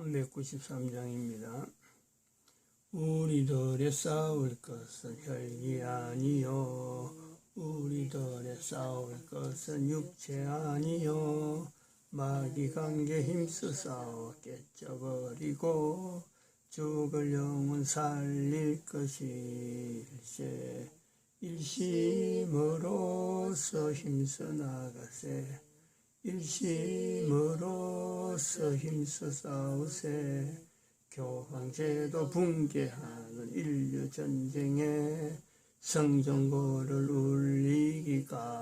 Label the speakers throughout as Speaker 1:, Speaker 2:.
Speaker 1: 393장입니다. 우리들의 싸울 것은 혈기 아니요. 우리들의 싸울 것은 육체 아니요. 마귀 관계 힘써 싸워 깨져버리고 죽을 영혼 살릴 것일세. 일심으로서 힘써 나가세 일심으로서 힘써 싸우세 교황제도 붕괴하는 인류 전쟁에 성정고를 울리기까지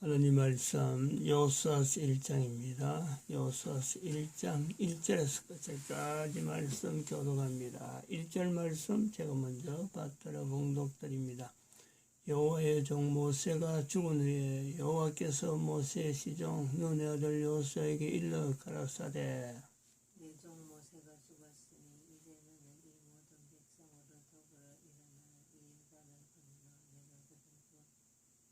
Speaker 1: 하나님 말씀 요수아스 1장입니다. 요수아스 1장 1절에서 끝까지 말씀 교독합니다. 1절 말씀 제가 먼저 받들어 봉독드립니다. 여호와의 종 모세가 죽은 후에 여호와께서 모세의 시종 눈의 아들 요수에게 일러 가라사대.
Speaker 2: 내종 모세가 죽었으니 이제는 이 모든 백성으로 더불어 일어나 이 요단을 건너 내가 그들과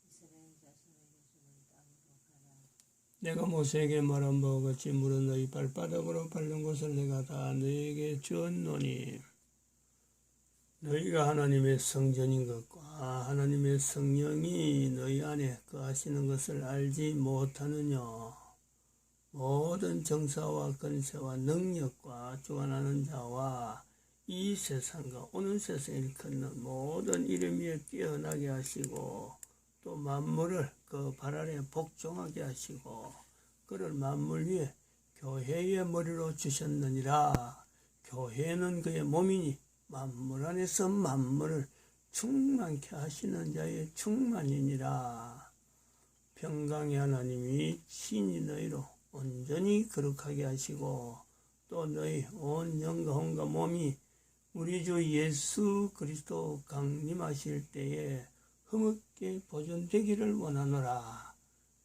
Speaker 2: 이스라엘 자손에게 주는 땅으로 가라.
Speaker 1: 내가 모세에게 말한 바와 같이 물은 너희 발바닥으로 밟는 것을 내가 다 너희에게 주었노니 너희가 하나님의 성전인 것과 하나님의 성령이 너희 안에 거하시는 것을 알지 못하느냐? 모든 정사와 권세와 능력과 주관하는 자와 이 세상과 오는 세상을 일컫는 모든 이름 위에 뛰어나게 하시고 또 만물을 그 발 아래 복종하게 하시고 그를 만물 위에 교회의 머리로 주셨느니라. 교회는 그의 몸이니 만물 안에서 만물을 충만케 하시는 자의 충만이니라 평강의 하나님이 친히 너희로 온전히 거룩하게 하시고 또 너희 온 영과 혼과 몸이 우리 주 예수 그리스도 강림하실 때에 흠없게 보존되기를 원하노라.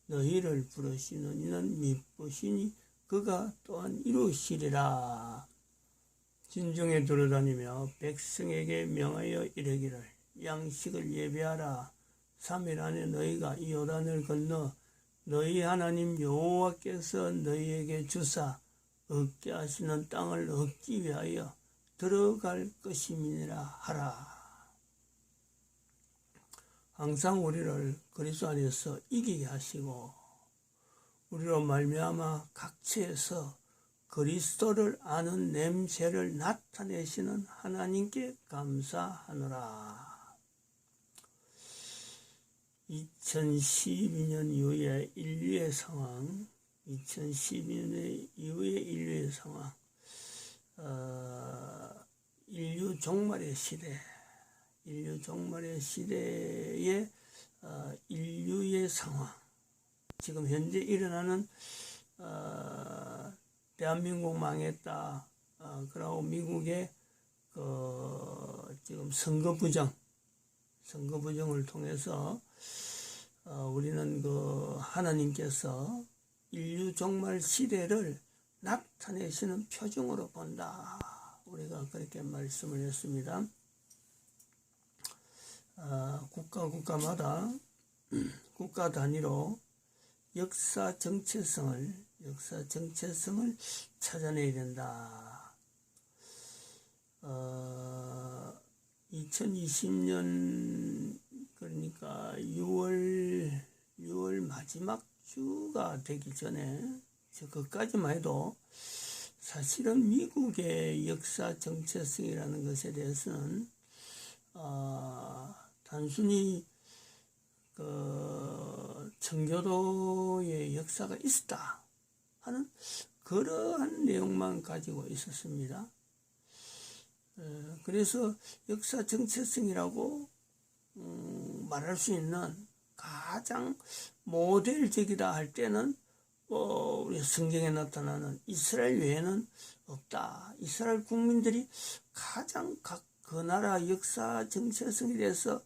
Speaker 1: 너희를 부르시는 이는 미쁘시니 그가 또한 이루시리라. 진중에 돌아다니며 백성에게 명하여 이르기를 양식을 예배하라. 3일 안에 너희가 이 요단을 건너 너희 하나님 여호와께서 너희에게 주사 얻게 하시는 땅을 얻기 위하여 들어갈 것임이니라 하라. 항상 우리를 그리스도 안에서 이기게 하시고 우리로 말미암아 각처에서 그리스도를 아는 냄새를 나타내시는 하나님께 감사하노라. 2012년 이후의 인류의 상황, 2012년 이후의 인류의 상황, 어, 인류 종말의 시대, 인류 종말의 시대의 어, 인류의 상황, 지금 현재 일어나는 어, 대한민국 망했다. 어, 그리고 미국의 그 지금 선거 부정, 선거 부정을 통해서 어, 우리는 그 하나님께서 인류 종말 시대를 나타내시는 표정으로 본다. 우리가 그렇게 말씀을 했습니다. 어, 국가 국가마다 국가 단위로 역사 정체성을 역사 정체성을 찾아내야 된다. 어, 2020년 그러니까 6월 6월 마지막 주가 되기 전에 저 그까지만 해도 사실은 미국의 역사 정체성이라는 것에 대해서는 어, 단순히 그 청교도의 역사가 있었다 하는 그러한 내용만 가지고 있었습니다. 에, 그래서 역사 정체성이라고 음, 말할 수 있는 가장 모델적이다 할 때는 뭐 우리 성경에 나타나는 이스라엘 외에는 없다. 이스라엘 국민들이 가장 각 그 나라 역사 정체성에 대해서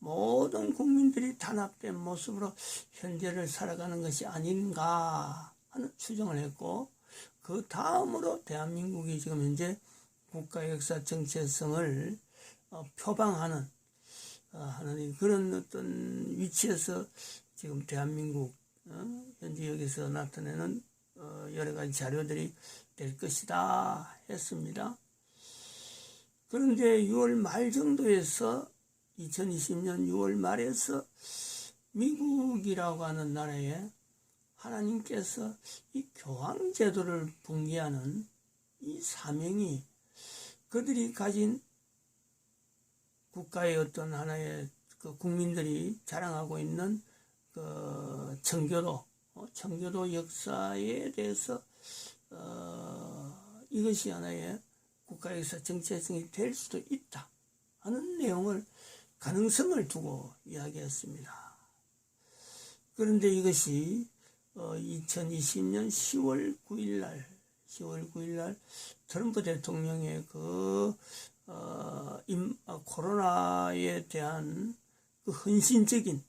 Speaker 1: 모든 국민들이 단합된 모습으로 현재를 살아가는 것이 아닌가 하는 추정을 했고 그 다음으로 대한민국이 지금 현재 국가 역사 정체성을 어, 표방하는 어, 하는 그런 어떤 위치에서 지금 대한민국 어, 현재 여기서 나타내는 어, 여러 가지 자료들이 될 것이다 했습니다. 그런데 6월 말 정도에서 2020년 6월 말에서 미국이라고 하는 나라에 하나님께서 이 교황 제도를 붕괴하는 이 사명이 그들이 가진 국가의 어떤 하나의 그 국민들이 자랑하고 있는 그 청교도, 어, 청교도 역사에 대해서 어, 이것이 하나의 국가에서 정체성이 될 수도 있다 하는 내용을 가능성을 두고 이야기했습니다. 그런데 이것이 어, 2020년 10월 9일 날 10월 9일 날 트럼프 대통령의 그 어, 임, 어, 코로나에 대한 그 헌신적인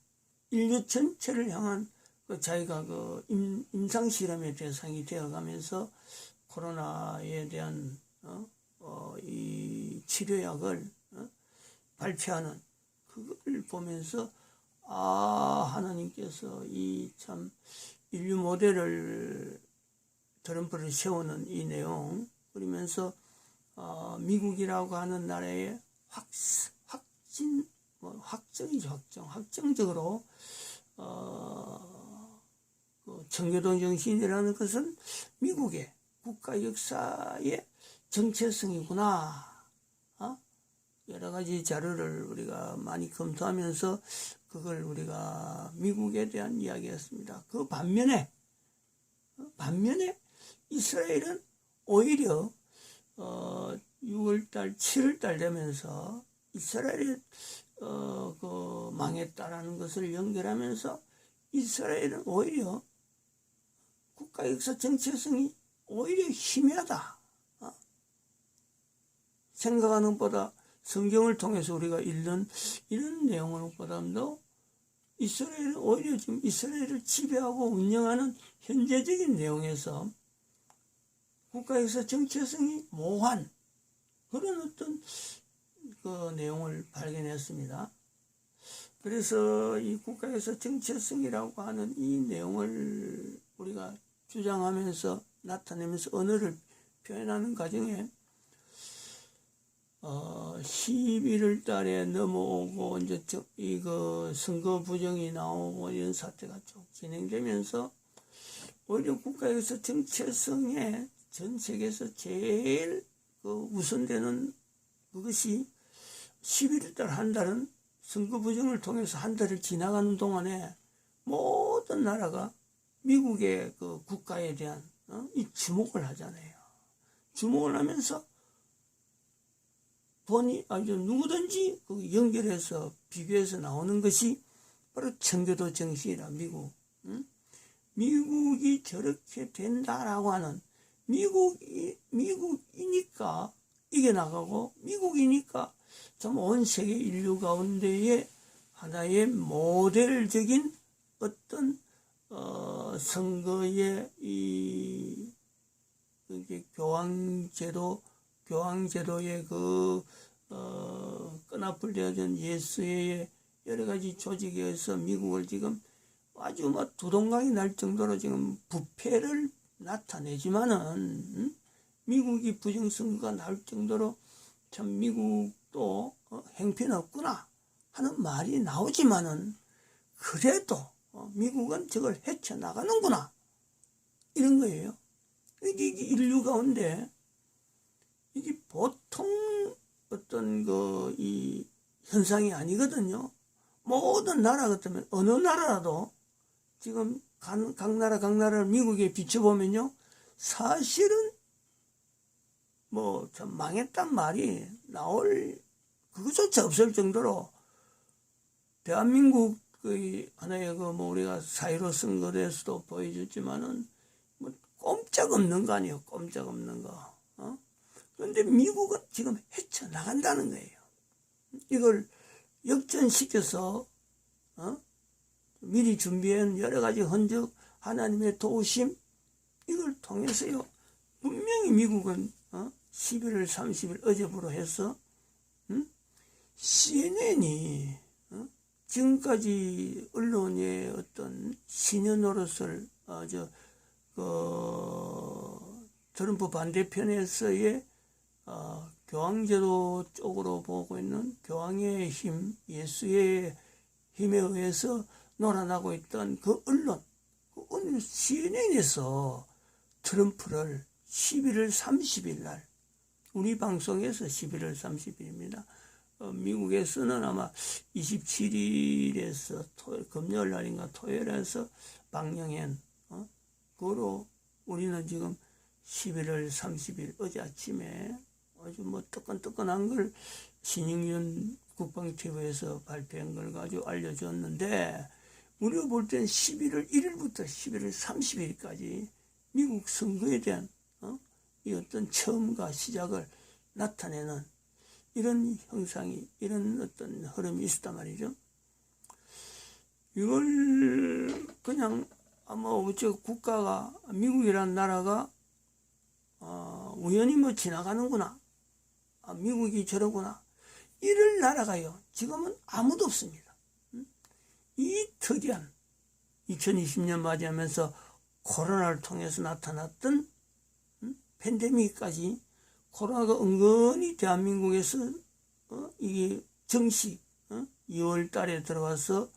Speaker 1: 인류 전체를 향한 그 자기가 그 임, 임상 실험의 대상이 되어가면서 코로나에 대한 어, 어, 이 치료약을 어, 발표하는 그걸 보면서 아 하나님께서 이참 인류 모델을 트럼프를 세우는 이 내용 그러면서 어, 미국이라고 하는 나라의 확 확진 뭐 확정이죠 확정 확정적으로 어, 그 청교도 정신이라는 것은 미국의 국가 역사의 정체성이구나. 어? 여러 가지 자료를 우리가 많이 검토하면서 그걸 우리가 미국에 대한 이야기였습니다. 그 반면에 어, 반면에 이스라엘은 오히려 어, 6월달, 7월달 되면서 이스라엘이 어, 그 망했다라는 것을 연결하면서 이스라엘은 오히려 국가 역사 정체성이 오히려 희미하다. 어? 생각하는 것보다 성경을 통해서 우리가 읽는 이런 내용을 보다도 이스라엘은 오히려 지금 이스라엘을 지배하고 운영하는 현재적인 내용에서 국가에서 정체성이 모호한 그런 어떤 그 내용을 발견했습니다. 그래서 이 국가에서 정체성이라고 하는 이 내용을 우리가 주장하면서 나타내면서 언어를 표현하는 과정에 어, 11월 달에 넘어오고 이제 저, 이거 선거 부정이 나오고 이런 사태가 쭉 진행되면서 오히려 국가에서 정체성에 전 세계에서 제일 그 우선되는 그것이 11월 달 한 달은 선거 부정을 통해서 한 달을 지나가는 동안에 모든 나라가 미국의 그 국가에 대한 어? 이 주목을 하잖아요. 주목을 하면서 본이 아주 누구든지 그 연결해서 비교해서 나오는 것이 바로 청교도 정신이라 미국. 응? 미국이 저렇게 된다라고 하는 미국이 미국이니까 이겨 나가고 미국이니까 참 온 세계 인류 가운데에 하나의 모델적인 어떤 어, 선거의 이 이게 교황제도 교황제도의 그 어, 끈앞을되어진 예수의 여러 가지 조직에 의해서 미국을 지금 아주 뭐 두동강이 날 정도로 지금 부패를 나타내지만은 음? 미국이 부정선거가 나올 정도로 참 미국도 어, 행편없구나 하는 말이 나오지만은 그래도 어, 미국은 저걸 헤쳐나가는구나 이런 거예요. 이게 인류 가운데 이게 보통 어떤 그 이 현상이 아니거든요. 모든 나라 같으면 어느 나라라도 지금 각, 각 나라 각 나라를 미국에 비춰보면요 사실은 뭐 참 망했단 말이 나올 그것조차 없을 정도로 대한민국 그 하나의 그 뭐 우리가 사이로 선거에서도 보여줬지만은 뭐 꼼짝없는 거 아니에요 꼼짝없는 거 어? 그런데 미국은 지금 헤쳐나간다는 거예요 이걸 역전시켜서 어? 미리 준비한 여러 가지 흔적 하나님의 도우심 이걸 통해서요 분명히 미국은 어? 11월 30일 어제부로 해서 음? CNN이 어? 지금까지 언론의 어떤 신여 노릇을 어, 저, 그 트럼프 반대편에서의 어, 교황제도 쪽으로 보고 있는 교황의 힘, 예수의 힘에 의해서 놀아나고 있던 그 언론, 그 CNN에서 트럼프를 11월 30일 날 우리 방송에서 11월 30일입니다. 어, 미국에서는 아마 27일에서 토, 금요일 날인가 토요일에서 방영한 어? 그거로 우리는 지금 11월 30일 어제 아침에 아주 뭐 뜨끈뜨끈한 걸 신영윤 국방TV에서 발표한 걸 가지고 알려줬는데 우리가 볼땐 11월 1일부터 11월 30일까지 미국 선거에 대한 어? 이 어떤 처음과 시작을 나타내는 이런 형상이 이런 어떤 흐름이 있었단 말이죠. 이걸 그냥 아마 어째 국가가 미국이라는 나라가 어, 우연히 뭐 지나가는구나. 아, 미국이 저러구나. 이럴 나라가요. 지금은 아무도 없습니다. 음? 이 특이한 2020년 맞이하면서 코로나를 통해서 나타났던 음? 팬데믹까지 코로나가 은근히 대한민국에서 어? 이게 정시 어? 2월 달에 들어와서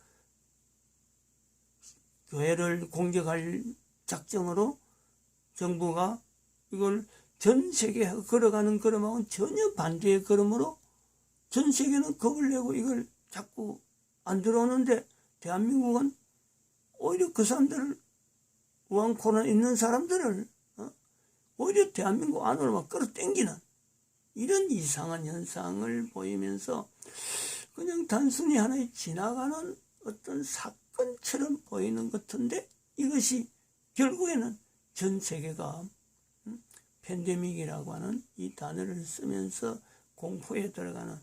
Speaker 1: 교회를 공격할 작정으로 정부가 이걸 전 세계에 걸어가는 걸음하고는 전혀 반대의 걸음으로 전 세계는 겁을 내고 이걸 자꾸 안 들어오는데 대한민국은 오히려 그 사람들을 우한 코로나 있는 사람들을 어? 오히려 대한민국 안으로 막 끌어당기는 이런 이상한 현상을 보이면서 그냥 단순히 하나의 지나가는 어떤 사건처럼 보이는 것 같은데 이것이 결국에는 전 세계가 음, 팬데믹이라고 하는 이 단어를 쓰면서 공포에 들어가는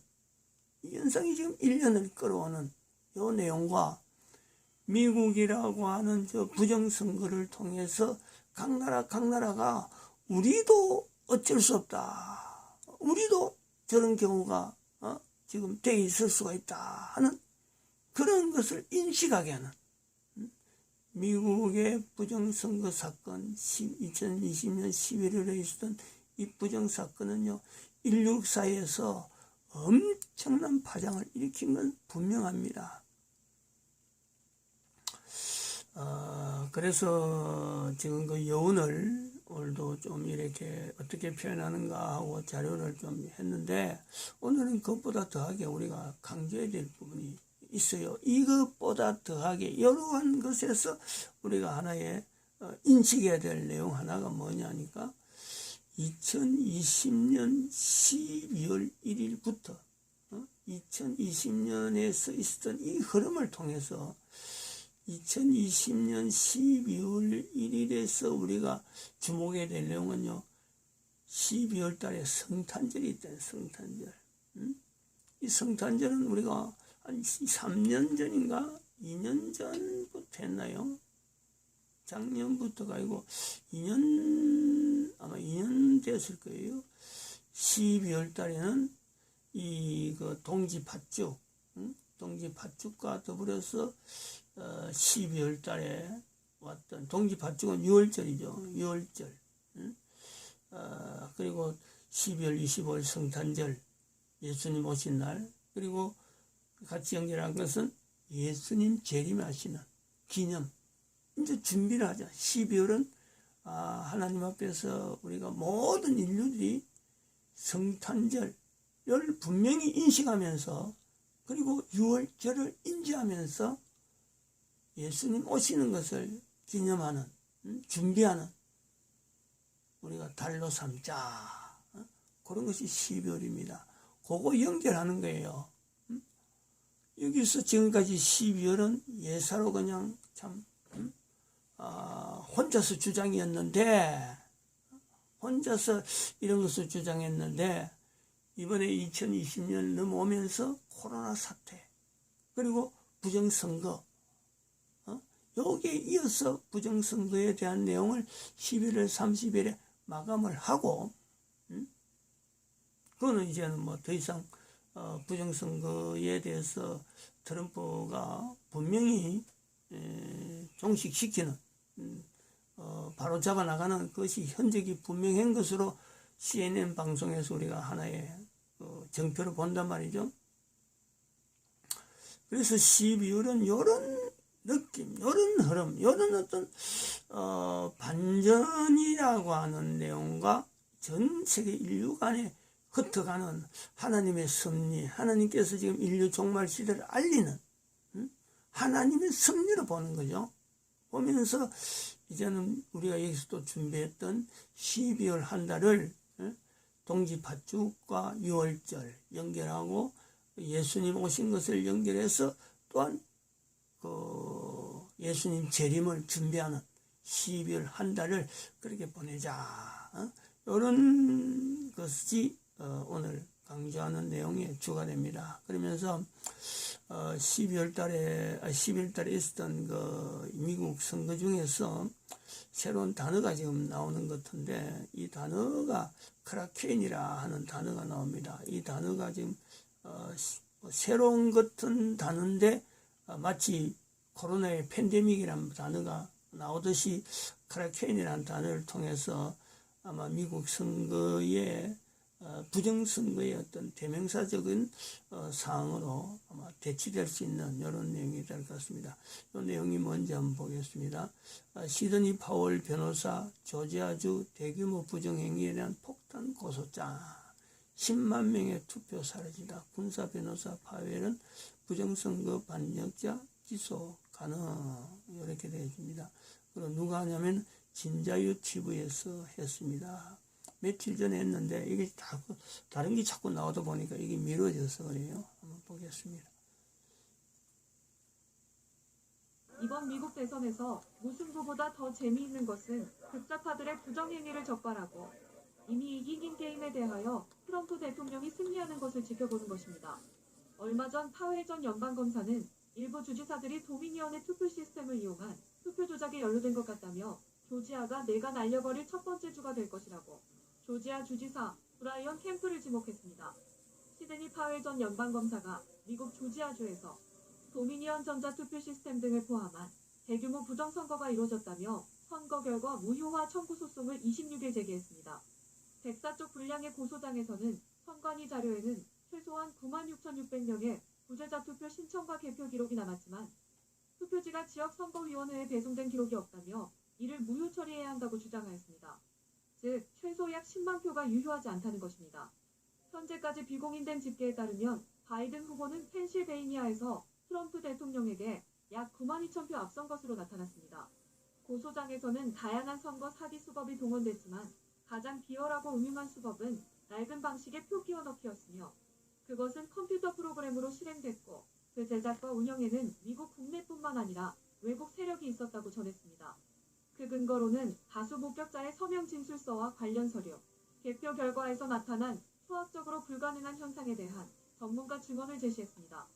Speaker 1: 이 현상이 지금 1년을 끌어오는 요 내용과 미국이라고 하는 저 부정선거를 통해서 각 나라 각 나라가 우리도 어쩔 수 없다. 우리도 저런 경우가 어? 지금 돼 있을 수가 있다 하는 그런 것을 인식하게 하는 음? 미국의 부정선거 사건 2020년 11월에 있었던 이 부정사건은요 인류사에서 엄청난 파장을 일으킨 건 분명합니다. 어, 그래서 지금 그 여운을 오늘도 좀 이렇게 어떻게 표현하는가 하고 자료를 좀 했는데 오늘은 그것보다 더하게 우리가 강조해야 될 부분이 있어요. 이것보다 더하게 이러한 것에서 우리가 하나의 어, 인식해야 될 내용 하나가 뭐냐니까 2020년 12월 1일부터 2020년에 서 있었던 이 흐름을 통해서 2020년 12월 1일에서 우리가 주목해야 될 내용은요. 12월 달에 성탄절이 있잖아요. 성탄절. 음? 이 성탄절은 우리가 한 3년 전인가 2년 전부터 했나요? 작년부터가 아니고 2년 아마 2년 됐을 거예요. 12월 달에는 이 그 동지 팥죽, 응? 동지 팥죽과 더불어서 어, 12월 달에 왔던 동지 팥죽은 6월절이죠. 6월절. 응? 어, 그리고 12월 25일 성탄절 예수님 오신 날 그리고 같이 연결한 것은 예수님 재림하시는 기념 이제 준비를 하자. 12월은 아, 하나님 앞에서 우리가 모든 인류들이 성탄절을 분명히 인식하면서 그리고 6월절을 인지하면서 예수님 오시는 것을 기념하는 음, 준비하는 우리가 달로 삼자 어? 그런 것이 12월입니다. 그거 연결하는 거예요. 음? 여기서 지금까지 12월은 예사로 그냥 참 어, 혼자서 주장이었는데 혼자서 이런 것을 주장했는데 이번에 2020년 넘어오면서 코로나 사태 그리고 부정선거 어? 여기에 이어서 부정선거에 대한 내용을 11월 30일에 마감을 하고 음? 그거는 이제는 뭐 더 이상 어, 부정선거에 대해서 트럼프가 분명히 에, 종식시키는 음, 어, 바로 잡아 나가는 것이 현적이 분명한 것으로 CNN 방송에서 우리가 하나의 어, 정표를 본단 말이죠. 그래서 12월은 요런 느낌, 요런 흐름, 요런 어떤 어, 반전이라고 하는 내용과 전 세계 인류 간에 흩어가는 하나님의 섭리, 하나님께서 지금 인류 종말 시대를 알리는 음? 하나님의 섭리로 보는 거죠. 보면서 이제는 우리가 여기서 또 준비했던 12월 한 달을 예? 동지파축과 6월절 연결하고 예수님 오신 것을 연결해서 또한 그 예수님 재림을 준비하는 12월 한 달을 그렇게 보내자. 어? 이런 것이 어, 오늘 강조하는 내용의 주가 됩니다. 그러면서 어, 12월 달에, 아, 11월 달에 있었던 그 미국 선거 중에서 새로운 단어가 지금 나오는 것 같은데 이 단어가 크라켄이라 하는 단어가 나옵니다. 이 단어가 지금 어, 시- 새로운 같은 단어인데 어, 마치 코로나의 팬데믹이라는 단어가 나오듯이 크라켄이라는 단어를 통해서 아마 미국 선거의 어, 부정선거의 어떤 대명사적인 어, 사항으로 아마 대치될 수 있는 이런 내용이 될 것 같습니다. 이 내용이 뭔지 한번 보겠습니다. 아, 시드니 파월 변호사 조지아주 대규모 부정행위에 대한 폭탄 고소장 10만 명의 투표 사라지다. 군사 변호사 파웰은 부정선거 반역자 기소 가능 이렇게 되어 있습니다. 그리고 누가 하냐면 진자유 TV에서 했습니다. 며칠 전에 했는데 이게 자꾸 다른 게 자꾸 나오다 보니까 이게 미뤄져서 그래요. 한번 보겠습니다.
Speaker 3: 이번 미국 대선에서 무승부보다 더 재미있는 것은 극좌파들의 부정행위를 적발하고 이미 이긴 게임에 대하여 트럼프 대통령이 승리하는 것을 지켜보는 것입니다. 얼마 전 파웰 전 연방검사는 일부 주지사들이 도미니언의 투표 시스템을 이용한 투표 조작에 연루된 것 같다며 조지아가 내가 날려버릴 첫 번째 주가 될 것이라고 조지아 주지사 브라이언 캠프를 지목했습니다. 시드니 파웰 전 연방검사가 미국 조지아주에서 도미니언 전자투표 시스템 등을 포함한 대규모 부정선거가 이루어졌다며 선거 결과 무효화 청구 소송을 26일 제기했습니다. 백사 쪽 분량의 고소장에서는 선관위 자료에는 최소한 9만 6,600명의 부재자 투표 신청과 개표 기록이 남았지만 투표지가 지역선거위원회에 배송된 기록이 없다며 이를 무효 처리해야 한다고 주장하였습니다. 즉, 최소 약 10만 표가 유효하지 않다는 것입니다. 현재까지 비공인된 집계에 따르면 바이든 후보는 펜실베이니아에서 트럼프 대통령에게 약 9만 2천 표 앞선 것으로 나타났습니다. 고소장에서는 다양한 선거 사기 수법이 동원됐지만 가장 비열하고 음흉한 수법은 낡은 방식의 표 끼워 넣기였으며 그것은 컴퓨터 프로그램으로 실행됐고 그 제작과 운영에는 미국 국내뿐만 아니라 외국 세력이 있었다고 전했습니다. 그 근거로는 다수 목격자의 서명 진술서와 관련 서류, 개표 결과에서 나타난 수학적으로 불가능한 현상에 대한 전문가 증언을 제시했습니다.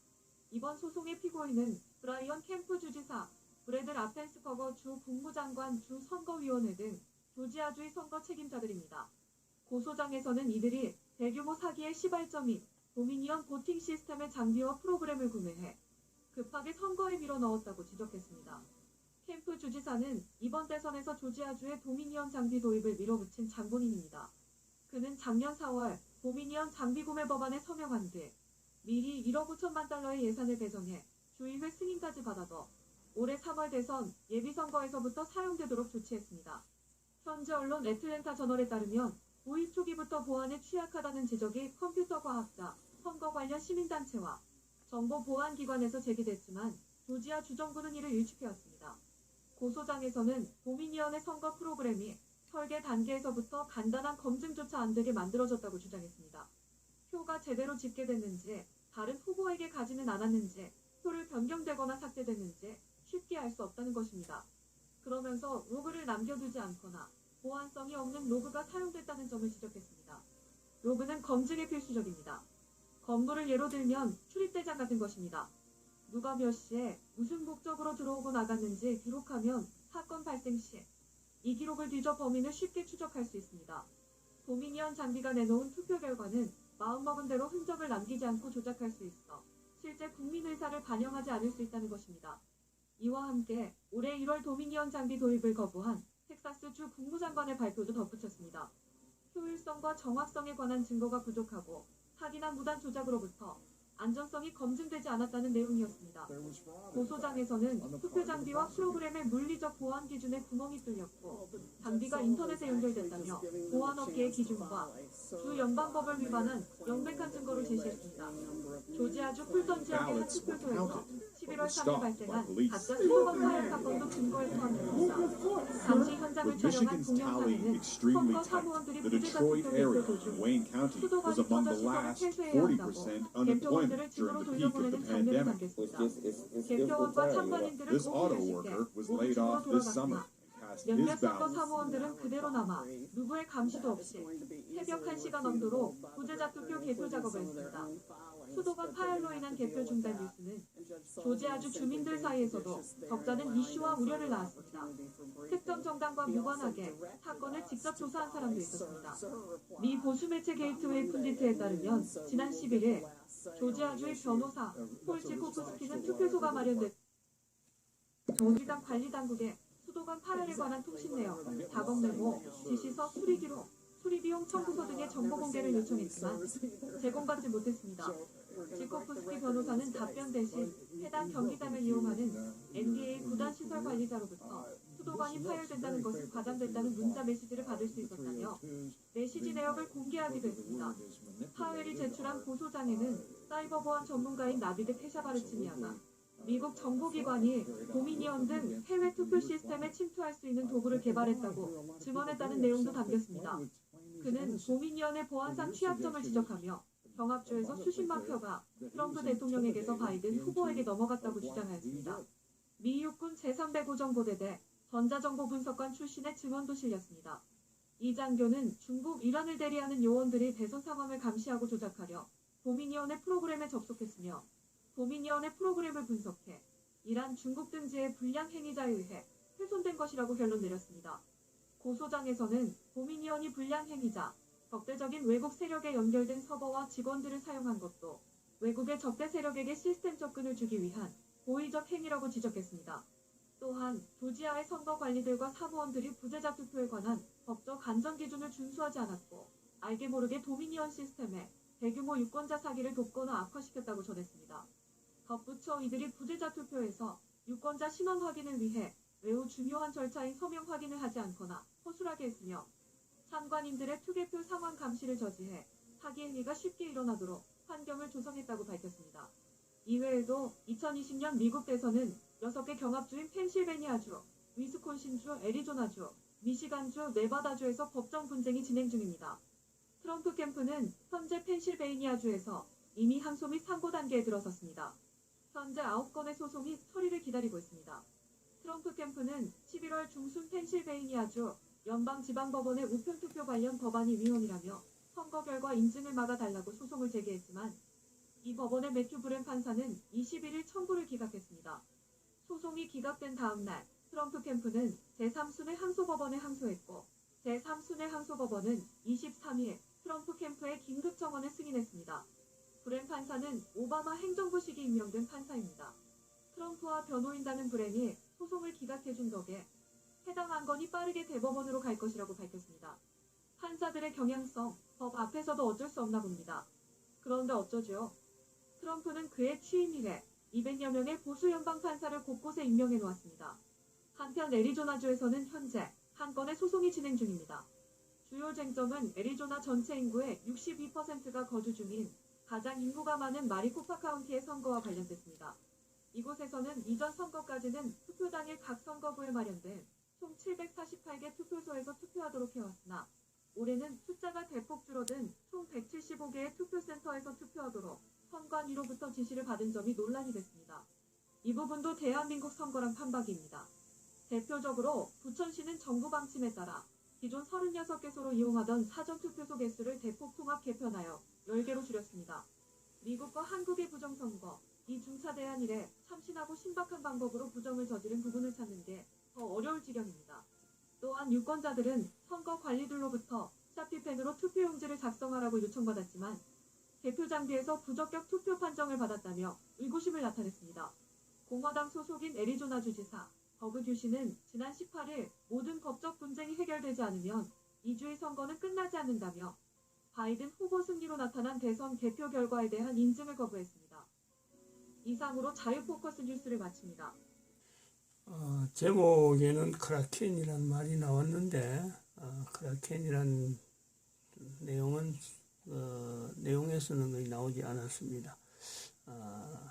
Speaker 3: 이번 소송의 피고인은 브라이언 캠프 주지사, 브래드 라펜스커거 주 국무장관 주 선거위원회 등 조지아주의 선거 책임자들입니다. 고소장에서는 이들이 대규모 사기의 시발점인 도미니언 보팅 시스템의 장비와 프로그램을 구매해 급하게 선거에 밀어 넣었다고 지적했습니다. 캠프 주지사는 이번 대선에서 조지아주의 도미니언 장비 도입을 밀어붙인 장본인입니다. 그는 작년 4월 도미니언 장비 구매 법안에 서명한 뒤 미리 1억 5천만 달러의 예산을 배정해 주의회 승인까지 받아서 올해 3월 대선 예비선거에서부터 사용되도록 조치했습니다. 현재 언론 애틀랜타 저널에 따르면 도입 초기부터 보안에 취약하다는 지적이 컴퓨터 과학자, 선거 관련 시민단체와 정보 보안기관에서 제기됐지만 조지아 주정부는 이를 일축해왔습니다. 고소장에서는 도미니언의 선거 프로그램이 설계 단계에서부터 간단한 검증조차 안 되게 만들어졌다고 주장했습니다. 표가 제대로 집계됐는지, 다른 후보에게 가지는 않았는지, 표를 변경되거나 삭제됐는지 쉽게 알 수 없다는 것입니다. 그러면서 로그를 남겨두지 않거나 보안성이 없는 로그가 사용됐다는 점을 지적했습니다. 로그는 검증에 필수적입니다. 건물을 예로 들면 출입대장 같은 것입니다. 누가 몇 시에 무슨 목적으로 들어오고 나갔는지 기록하면 사건 발생 시이 기록을 뒤져 범인을 쉽게 추적할 수 있습니다. 도미니언 장비가 내놓은 투표 결과는 마음먹은 대로 흔적을 남기지 않고 조작할 수 있어 실제 국민 의사를 반영하지 않을 수 있다는 것입니다. 이와 함께 올해 1월 도미니언 장비 도입을 거부한 텍사스 주 국무장관의 발표도 덧붙였습니다. 효율성과 정확성에 관한 증거가 부족하고 사기나 무단 조작으로부터 안전성이 검증되지 않았다는 내용이었습니다. 고소장에서는 투표 장비와 프로그램의 물리적 보안 기준에 구멍이 뚫렸고 장비가 인터넷에 연결됐다며 보안업계의 기준과 주 연방법을 위반한 명백한 증거를 제시했습니다. 조지아주 풀턴 지역의 한 투표소에서 11월 3일 발생한 가짜 수도관 파열 사건도 증거에 포함됩니다. 당시 현장을 촬영한
Speaker 4: Michigan's tally
Speaker 3: 동영상에는
Speaker 4: extremely
Speaker 3: 선거
Speaker 4: tight,
Speaker 3: 사무원들이
Speaker 4: the
Speaker 3: 부재자
Speaker 4: Detroit
Speaker 3: 투표
Speaker 4: area
Speaker 3: 개표
Speaker 4: in
Speaker 3: 도중
Speaker 4: Wayne County was
Speaker 3: 수도관이
Speaker 4: among
Speaker 3: 터져
Speaker 4: the
Speaker 3: 시간을
Speaker 4: last
Speaker 3: 폐쇄해야
Speaker 4: 40%
Speaker 3: 한다고
Speaker 4: unemployment
Speaker 3: 개표원들을 집으로
Speaker 4: during the peak of
Speaker 3: 돌려보내는
Speaker 4: pandemic.
Speaker 3: 담겼습니다.
Speaker 5: Different
Speaker 3: 참관인들은
Speaker 4: This
Speaker 3: 오후
Speaker 4: auto
Speaker 3: 10시께
Speaker 4: worker was
Speaker 3: 모두
Speaker 4: laid
Speaker 3: 집으로
Speaker 4: off this summer
Speaker 3: 돌아갔으나
Speaker 4: and cast
Speaker 3: 몇몇 선거. 사무원들은 그대로 남아 누구의 감시도 없이 새벽 1시가 넘도록 부재자 투표 개표 작업을 했습니다. 수도관 파열로 인한 개표 중단 뉴스는 조지아주 주민들 사이에서도 적잖은 이슈와 우려를 낳았습니다. 특정 정당과 무관하게 사건을 직접 조사한 사람도 있었습니다. 미 보수 매체 게이트웨이 푼디트에 따르면 지난 11일 조지아주의 변호사 폴 지코프스키는 투표소가 마련됐 정의당 관리당국에 수도관 파열에 관한 통신 내용, 작업 메모, 지시서 수리 기록, 수리 비용 청구서 등의 정보 공개를 요청했지만 제공받지 못했습니다. 지코프스키 변호사는 답변 대신 해당 경기장을 이용하는 NBA 구단 시설 관리자로부터 수도관이 파열된다는 것이 과장됐다는 문자 메시지를 받을 수 있었다며 메시지 내역을 공개하기도 했습니다. 파웰이 제출한 고소장에는 사이버 보안 전문가인 나비드 케샤바르치니아가 미국 정보기관이 도미니언 등 해외 투표 시스템에 침투할 수 있는 도구를 개발했다고 증언했다는 내용도 담겼습니다. 그는 도미니언의 보안상 취약점을 지적하며 경합주에서 수십만 표가 트럼프 대통령에게서 바이든 후보에게 넘어갔다고 주장하였습니다. 미 육군 제3배구정보대대 전자정보 분석관 출신의 증언도 실렸습니다. 이 장교는 중국, 이란을 대리하는 요원들이 대선 상황을 감시하고 조작하려 도미니언의 프로그램에 접속했으며 도미니언의 프로그램을 분석해 이란, 중국 등지의 불량 행위자에 의해 훼손된 것이라고 결론 내렸습니다. 고소장에서는 도미니언이 불량 행위자, 적대적인 외국 세력에 연결된 서버와 직원들을 사용한 것도 외국의 적대 세력에게 시스템 접근을 주기 위한 고의적 행위라고 지적했습니다. 또한 조지아의 선거 관리들과 사무원들이 부재자 투표에 관한 법적 안전 기준을 준수하지 않았고 알게 모르게 도미니언 시스템에 대규모 유권자 사기를 돕거나 악화시켰다고 전했습니다. 덧붙여 이들이 부재자 투표에서 유권자 신원 확인을 위해 매우 중요한 절차인 서명 확인을 하지 않거나 허술하게 했으며 참관인들의 투개표 상황 감시를 저지해 사기 행위가 쉽게 일어나도록 환경을 조성했다고 밝혔습니다. 이외에도 2020년 미국 대선은 6개 경합주인 펜실베니아주, 위스콘신주, 애리조나주, 미시간주, 네바다주에서 법정 분쟁이 진행 중입니다. 트럼프 캠프는 현재 펜실베이니아주에서 이미 항소 및 상고 단계에 들어섰습니다. 현재 9건의 소송이 처리를 기다리고 있습니다. 트럼프 캠프는 11월 중순 펜실베이니아주 연방지방법원의 우편투표 관련 법안이 위헌이라며 선거 결과 인증을 막아달라고 소송을 제기했지만 이 법원의 매튜 브랜 판사는 21일 청구를 기각했습니다. 소송이 기각된 다음 날 트럼프 캠프는 제3순회 항소법원에 항소했고 제3순회 항소법원은 23일 트럼프 캠프의 긴급 청원을 승인했습니다. 브랜 판사는 오바마 행정부 시기 임명된 판사입니다. 트럼프와 변호인단은 브랜이 소송을 기각해준 덕에 해당 안건이 빠르게 대법원으로 갈 것이라고 밝혔습니다. 판사들의 경향성, 법 앞에서도 어쩔 수 없나 봅니다. 그런데 어쩌죠? 트럼프는 그의 취임 이래 200여 명의 보수 연방 판사를 곳곳에 임명해 놓았습니다. 한편 애리조나주에서는 현재 한 건의 소송이 진행 중입니다. 주요 쟁점은 애리조나 전체 인구의 62%가 거주 중인 가장 인구가 많은 마리코파 카운티의 선거와 관련됐습니다. 이곳에서는 이전 선거까지는 투표 당일 각 선거구에 마련된 총 748개 투표소에서 투표하도록 해왔으나 올해는 숫자가 대폭 줄어든 총 175개의 투표센터에서 투표하도록 선관위로부터 지시를 받은 점이 논란이 됐습니다. 이 부분도 대한민국 선거랑 판박입니다. 대표적으로 부천시는 정부 방침에 따라 기존 36개소로 이용하던 사전투표소 개수를 대폭 통합 개편하여 10개로 줄였습니다. 미국과 한국의 부정선거, 이 중차 대안 이래 참신하고 신박한 방법으로 부정을 저지른 부분을 찾는 게 더 어려울 지경입니다. 또한 유권자들은 선거 관리들로부터 샤피펜으로 투표용지를 작성하라고 요청받았지만 개표 장비에서 부적격 투표 판정을 받았다며 의구심을 나타냈습니다. 공화당 소속인 애리조나 주지사 버그듀시는 지난 18일 모든 법적 분쟁이 해결되지 않으면 2주의 선거는 끝나지 않는다며 바이든 후보 승리로 나타난 대선 개표 결과에 대한 인증을 거부했습니다. 이상으로 자유포커스 뉴스를 마칩니다.
Speaker 1: 어, 제목에는 크라켄이라는 말이 나왔는데 어, 크라켄이란 내용은 어, 내용에서는 거의 나오지 않았습니다. 어,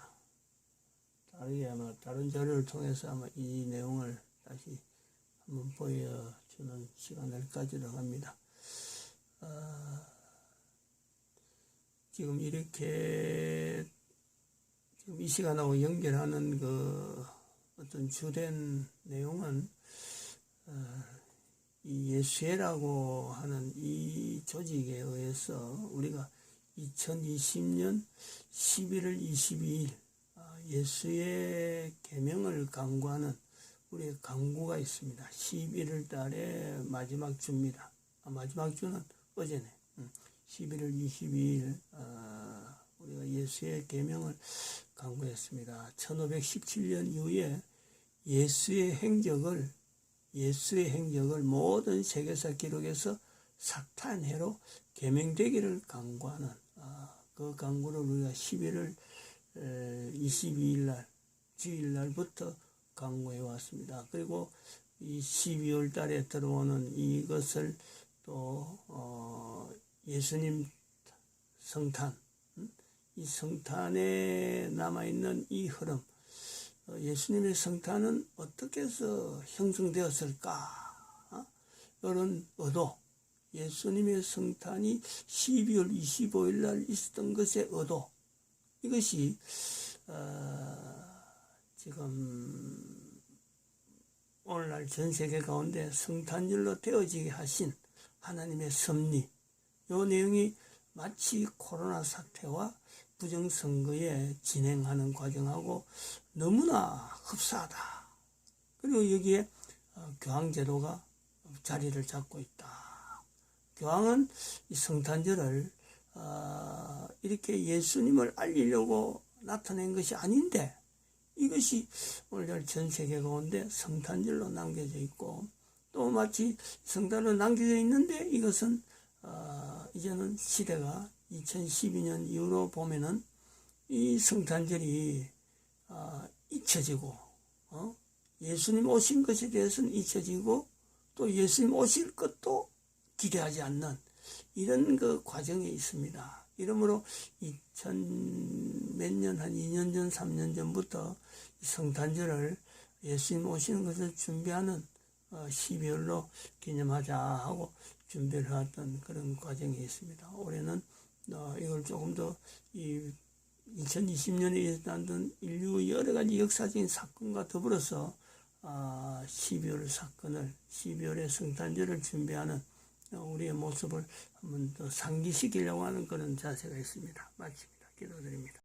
Speaker 1: 다르게 아마 다른 자료를 통해서 아마 이 내용을 다시 한번 보여주는 시간을 가지도록 합니다. 어, 지금 이렇게 지금 이 시간하고 연결하는 그 어떤 주된 내용은 어, 이 예수회라고 하는 이 조직에 의해서 우리가 2020년 11월 22일 아, 예수의 계명을 강구하는 우리의 강구가 있습니다. 11월 달의 마지막 주입니다. 아, 마지막 주는 어제네. 음, 11월 22일 아, 우리가 예수의 계명을 강구했습니다. 1517년 이후에 예수의 행적을 예수의 행적을 모든 세계사 기록에서 사탄해로 계명되기를 강구하는 아, 그 강구를 우리가 11월 22일 날 주일 날부터 강구해 왔습니다. 그리고 이 12월 달에 들어오는 이것을 또 어, 예수님 성탄 음? 이 성탄에 남아있는 이 흐름 어, 예수님의 성탄은 어떻게 해서 형성되었을까? 어? 이런 의도, 예수님의 성탄이 12월 25일 날 있었던 것의 의도, 이것이 어, 지금 오늘날 전 세계 가운데 성탄절로 되어지게 하신 하나님의 섭리, 요 내용이 마치 코로나 사태와 부정선거에 진행하는 과정하고 너무나 흡사하다. 그리고 여기에 어, 교황제도가 자리를 잡고 있다. 교황은 이 성탄절을 어, 이렇게 예수님을 알리려고 나타낸 것이 아닌데 이것이 오늘 전 세계 가운데 성탄절로 남겨져 있고 또 마치 성탄으로 남겨져 있는데 이것은 어, 이제는 시대가 2012년 이후로 보면은 이 성탄절이 어, 잊혀지고 어? 예수님 오신 것에 대해서는 잊혀지고 또 예수님 오실 것도 기대하지 않는 이런 그 과정에 있습니다. 이러므로 2000 몇 년, 한 2년 전, 3년 전부터 이 성탄절을 예수님 오시는 것을 준비하는 어, 12월로 기념하자 하고 준비를 해왔던 그런 과정이 있습니다. 올해는 어, 이걸 조금 더 이 2020년에 일어났던 인류 여러 가지 역사적인 사건과 더불어서 아, 12월 사건을 12월의 성탄절을 준비하는 어, 우리의 모습을 한번 더 상기시키려고 하는 그런 자세가 있습니다. 마칩니다. 기도드립니다.